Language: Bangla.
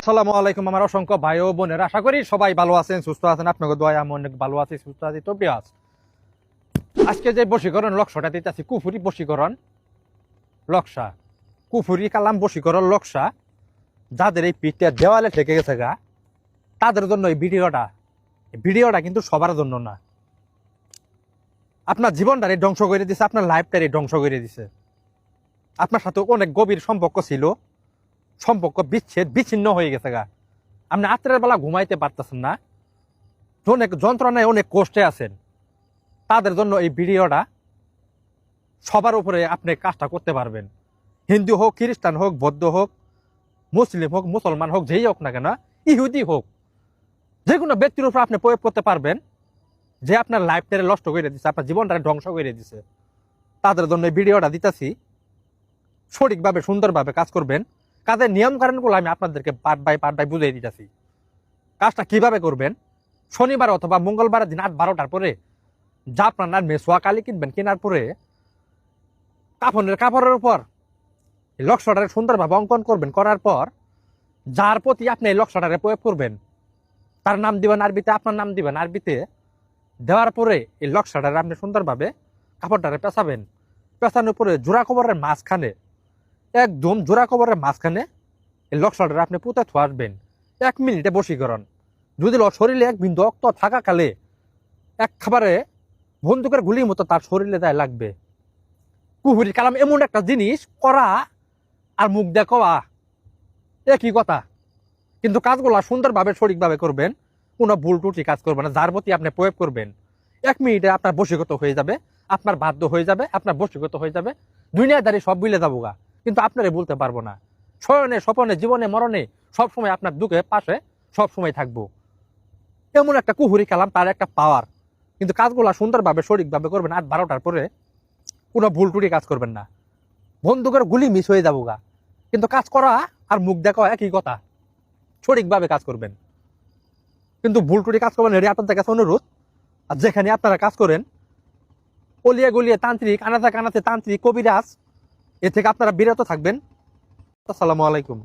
আসসালামু আলাইকুম আমার অসংখ্য ভাই ও বোনের। আশা করি সবাই ভালো আছেন, সুস্থ আছেন। আপনাকে দোয়া আমি অনেক ভালো আছি, সুস্থ আছি। তো প্রিয় আজকে যে বশীকরণ লক্ষ্যটা দিতেছি, কুফুরি বশীকরণ লক্সা কুফুরি কালাম বশীকরণ লক্সা যাদের এই পিঠটা দেওয়ালে ঠেকে গেছে গা, তাদের জন্য এই ভিডিওটা ভিডিওটা কিন্তু সবার জন্য না। আপনার জীবনটারে ধ্বংস করে দিছে, আপনার লাইফটারে ধ্বংস করে দিছে। আপনার সাথে অনেক গভীর সম্পর্ক ছিল। সম্পর্ক বিচ্ছেদ, বিচ্ছিন্ন হয়ে গেছে গা। আপনি রাত্রের বেলা ঘুমাইতে পারতেছেন না। অনেক যন্ত্রণায় অনেক কষ্টে আছেন। তাদের জন্য এই ভিডিওটা সবার উপরে আপনি কাজটা করতে পারবেন। হিন্দু হোক, খ্রিস্টান হোক, বৌদ্ধ হোক, মুসলিম হোক, মুসলমান হোক, যেই হোক না কেন, ইহুদি হোক, যে কোনো ব্যক্তির উপর আপনি প্রয়োগ করতে পারবেন। যে আপনার লাইফটারে নষ্ট করে দিচ্ছে আপনার জীবনটাকে ধ্বংস করে দিছে। তাদের জন্য এই ভিডিওটা দিতেছি। সঠিকভাবে, সুন্দরভাবে কাজ করবেন। কাজের নিয়ম কারণগুলো আমি আপনাদেরকে পার্ট বাই পার্ট বাই বুঝিয়ে দিতেছি। কাজটা কীভাবে করবেন? শনিবার অথবা মঙ্গলবার দিন আট বারোটার পরে যা আপনার নামে সোয়াকালি কিনবেন, কেনার পরে কাপড়ের কাপড়ের উপর লক্ষ্যটারে সুন্দরভাবে অঙ্কন করবেন, করার পর যার প্রতি আপনি এই লক্ষ্যটারে প্রয়োগ করবেন, তার নাম দিবেন আরবিতে, আপনার নাম দিবেন আরবিতে, দেওয়ার পরে এই লক্ষ্যটারে আপনি সুন্দরভাবে কাপড়টারে পেঁচাবেন। পেঁচানোর পরে জোড়া কবরের মাঝখানে একদম জোড়া কবরের মাঝখানে এই লক্ষ্যটা আপনি পুঁতে থো এক মিনিটে বসীকরণ যদি শরীরে এক বিন্দু রক্ত থাকাকালে এক খাবারে বন্দুকের গুলির মতো তার শরীরে দেয় লাগবে। কুহুরি কালাম এমন একটা জিনিস, করা আর মুখ দেখোয়া একই কথা? কিন্তু কাজগুলা সুন্দরভাবে, সঠিকভাবে করবেন, কোনো ভুল টুটি কাজ করবেন না, যার প্রতি আপনি প্রয়োগ করবেন। এক মিনিটে আপনার বসীগত হয়ে যাবে, আপনার বাধ্য হয়ে যাবে, আপনার বসীগত হয়ে যাবে দুনিয়াদারি সব বিলে যাব গা। কিন্তু আপনারে বলতে পারব না। শয়নে স্বপনে, জীবনে, মরণে সবসময় আপনার দুঃখে পাশে সবসময় থাকব। এমন একটা কুহুরি কালাম, তার একটা পাওয়ার কিন্তু কাজগুলা সুন্দরভাবে, সঠিকভাবে করবেন আট বারোটার পরে কোনো ভুল টুটি কাজ করবেন না। বন্দুকের গুলি মিস হয়ে যাব গা। কিন্তু কাজ করা আর মুখ দেখা একই কথা। সঠিকভাবে কাজ করবেন। কিন্তু ভুল টুটি কাজ করবেন এটি আপনাদের কাছে অনুরোধ। আর যেখানে আপনারা কাজ করেন, অলিয়ে গলিয়ে তান্ত্রিক, আনাচে কানাচে তান্ত্রিক, কবিরাজ এ থেকে আপনারা বিরত থাকবেন। আসসালামু আলাইকুম।